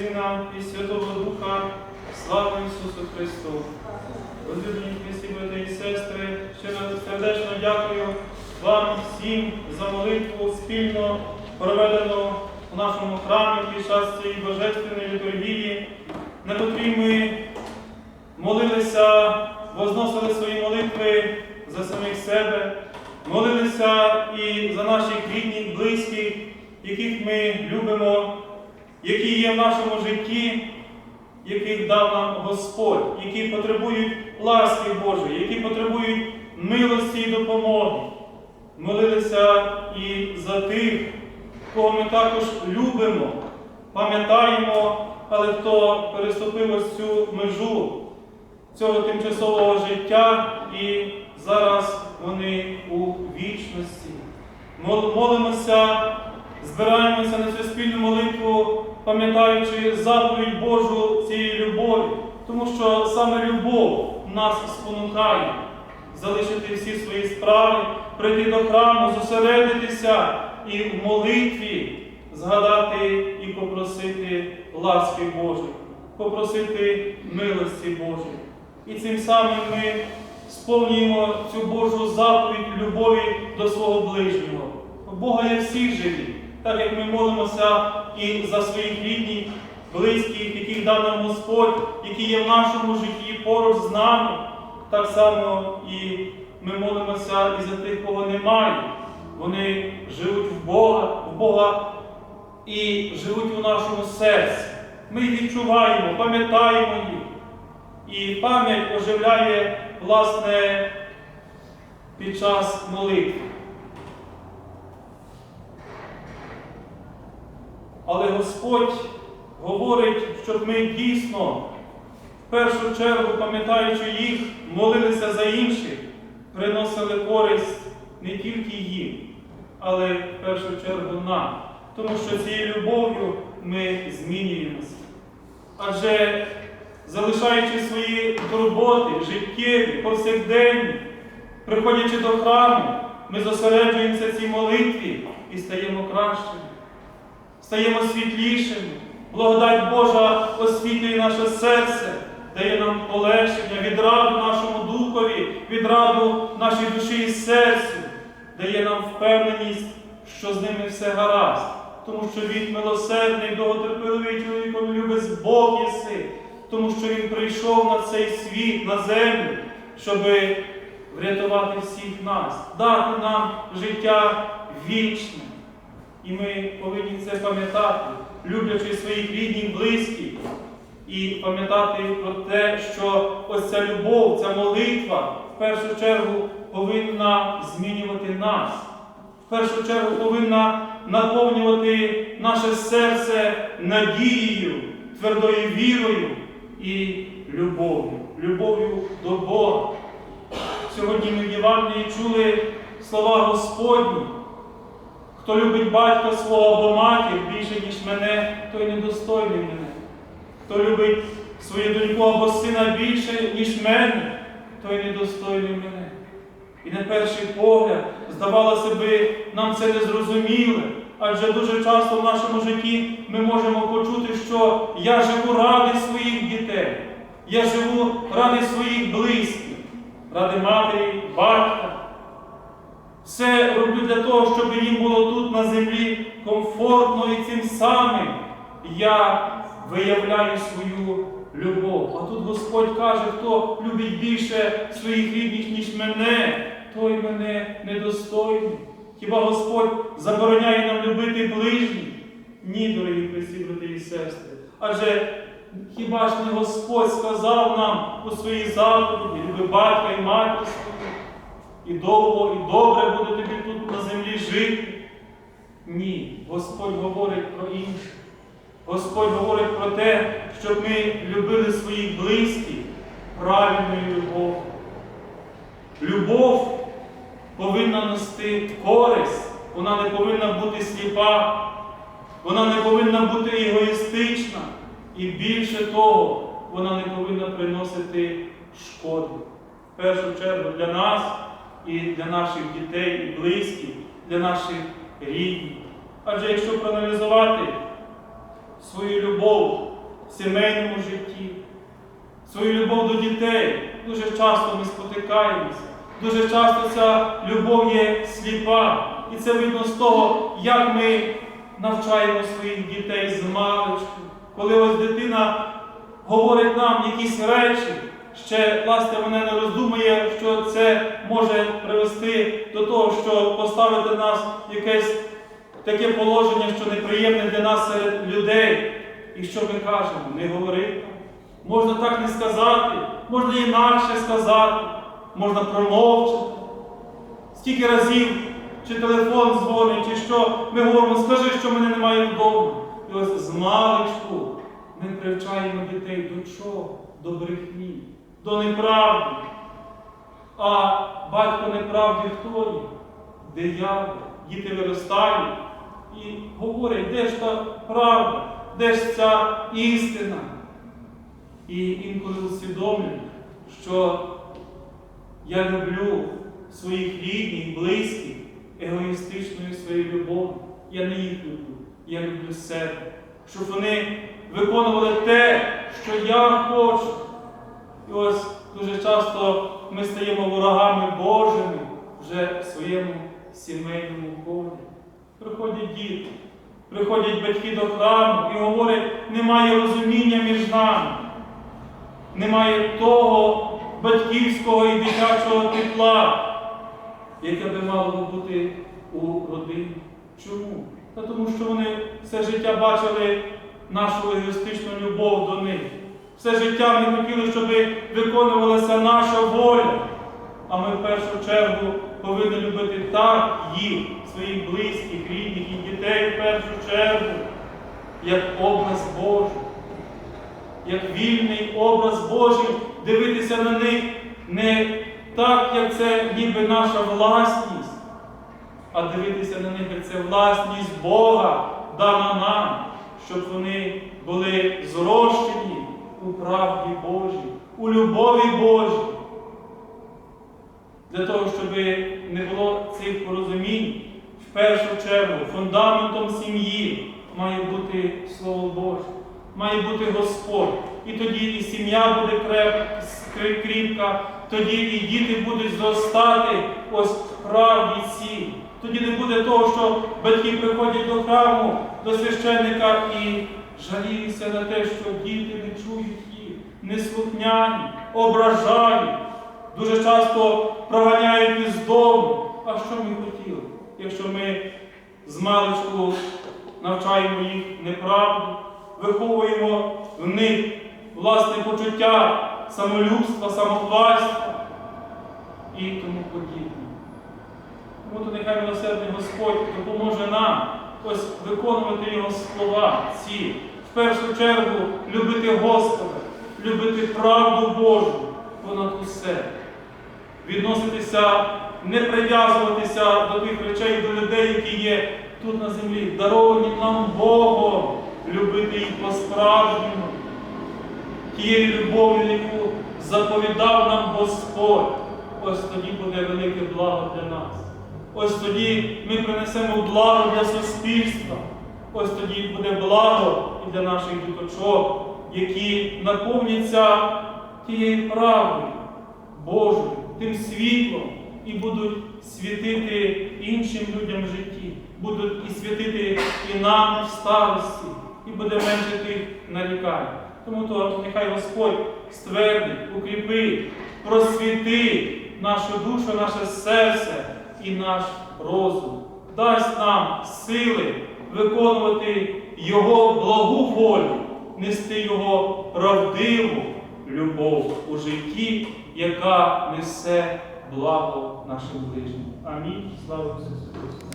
Сина і Святого Духа, слава Ісусу Христу! Возлюблені Христі, брати і сестри, ще раз сердечно дякую вам всім за молитву спільно проведену у нашому храмі під час цієї божественної літургії, на котрій ми молилися, возносили свої молитви за самих себе, молилися і за наших рідних, близьких, яких ми любимо, які є в нашому житті, яких дав нам Господь, які потребують ласки Божої, які потребують милості і допомоги. Молилися і за тих, кого ми також любимо, пам'ятаємо, але хто переступив ось цю межу цього тимчасового життя, і зараз вони у вічності. Молимося, збираємося на цю спільну молитву, пам'ятаючи заповідь Божу цієї любові, тому що саме любов нас спонукає залишити всі свої справи, прийти до храму, зосередитися і в молитві згадати і попросити ласки Божої, попросити милості Божої. І цим самим ми сповнюємо цю Божу заповідь любові до свого ближнього. У Бога є всі живі, так як ми молимося і за своїх рідних, близьких, яких дав нам Господь, які є в нашому житті поруч з нами, так само і ми молимося і за тих, кого немає. Вони живуть в Бога, в Бога і живуть у нашому серці. Ми їх відчуваємо, пам'ятаємо їх. І пам'ять оживляє, власне, під час молитви. Але Господь говорить, щоб ми дійсно, в першу чергу, пам'ятаючи їх, молилися за інших, приносили користь не тільки їм, але в першу чергу нам. Тому що цією любов'ю ми змінюємося. Адже залишаючи свої турботи, життєві, повсякденні, приходячи до храму, ми зосереджуємося цій молитві і стаємо кращими, стаємо світлішими. Благодать Божа освітлює наше серце, дає нам полегшення, відраду нашому духові, відраду нашій душі і серцю, дає нам впевненість, що з ними все гаразд, тому що він милосердний, довготерпеливий чоловіком любить Бог єси, тому що Він прийшов на цей світ, на землю, щоб врятувати всіх нас, дати нам життя вічне. І ми повинні це пам'ятати, люблячи своїх рідних, близьких, і пам'ятати про те, що ось ця любов, ця молитва в першу чергу повинна змінювати нас. В першу чергу повинна наповнювати наше серце надією, твердою вірою і любов'ю, любов'ю до Бога. Сьогодні ми в Євангелії чули слова Господні. Хто любить батька свого або матір більше, ніж мене, той недостойний мене. Хто любить свою доньку або сина більше, ніж мене, той недостойний мене. І на перший погляд, здавалося би, нам це не зрозуміле, адже дуже часто в нашому житті ми можемо почути, що я живу ради своїх дітей, я живу ради своїх близьких, ради матері, батька. Все роблю для того, щоб їм було тут на землі комфортно і цим самим я виявляю свою любов. А тут Господь каже, хто любить більше своїх рідних, ніж мене, той мене недостойний. Хіба Господь забороняє нам любити ближніх? Ні, дорогі Христі, брати і сестри. Адже хіба ж не Господь сказав нам у своїй заповіді, люби батька і матір свою, і довго, і добре буде тобі тут на землі жити? Ні, Господь говорить про інше. Господь говорить про те, щоб ми любили своїх близьких правильною любов'ю. Любов повинна нести користь, вона не повинна бути сліпа, вона не повинна бути егоїстична. І більше того, вона не повинна приносити шкоди. В першу чергу для нас і для наших дітей і близьких, для наших рідних. Адже якщо проаналізувати свою любов в сімейному житті, свою любов до дітей. Дуже часто ми спотикаємося. Дуже часто ця любов є сліпа. І це видно з того, як ми навчаємо своїх дітей з маличку. Коли ось дитина говорить нам якісь речі, ще власне вона не роздумує, що це може привести до того, що поставити нас якесь таке положення, що неприємне для нас людей. І що ми кажемо? Не говори. Можна так не сказати, можна інакше сказати, можна промовчати. Скільки разів чи телефон дзвонить, чи що ми говоримо, скажи, що мене немає вдома. І ось з маличку ми привчаємо дітей до чого? До брехні, до неправди. А батько неправди хто є? Диявол. Діти виростають і говорять, де ж та правда, де ж ця істина. І інколи усвідомлюю, що я люблю своїх рідних, близьких егоїстичною своєю любов'ю. Я не їх люблю, я люблю себе. Щоб вони виконували те, що я хочу. І ось дуже часто ми стаємо ворогами Божими вже в своєму сімейному колі. Приходять діти, приходять батьки до храму і говорять, немає розуміння між нами, немає того батьківського і дитячого тепла, яке би мало бути у родині. Чому? Та тому що вони все життя бачили нашу егоїстичну любов до них. Все життя ми хотіли, щоб виконувалася наша воля. А ми в першу чергу повинні любити так їх, своїх близьких, рідних і дітей в першу чергу, як образ Божий, як вільний образ Божий, дивитися на них не так, як це ніби наша власність, а дивитися на них, як це власність Бога дана нам, щоб вони були зрощені у правді Божій, у любові Божій. Для того, щоб не було цих порозумінь, в першу чергу фундаментом сім'ї має бути Слово Боже, має бути Господь. І тоді і сім'я буде креп- кріпка, тоді і діти будуть зростати ось правді цій. Тоді не буде того, що батьки приходять до храму, до священника і жаліються на те, що діти не чують їх, неслухняні, ображають. Дуже часто проганяють із дому. А що ми хотіли, якщо ми з маличку навчаємо їх неправду, виховуємо в них власне почуття самолюбства, самохвальства і тому подібне. Тому то нехай милосердний Господь допоможе нам ось виконувати Його слова ці. В першу чергу любити Господа, любити правду Божу понад усе. Відноситися, не прив'язуватися до тих речей, до людей, які є тут на землі, даровані нам Богом, любити їх по-справжньому, тією любов'ю, яку заповідав нам Господь. Ось тоді буде велике благо для нас. Ось тоді ми принесемо благо для суспільства. Ось тоді буде благо і для наших діточок, які наповняться тією правдою Божою, тим світлом і будуть світити іншим людям в житті, будуть і світити і нам в старості, і буде менше тих нарікань. Тому то нехай Господь ствердить, укріпить, просвітить нашу душу, наше серце і наш розум, дасть нам сили виконувати Його благу волю, нести Його правдиву любов у житті, яка несе благо нашим ближнім. Амінь. Слава Ісусу Христу!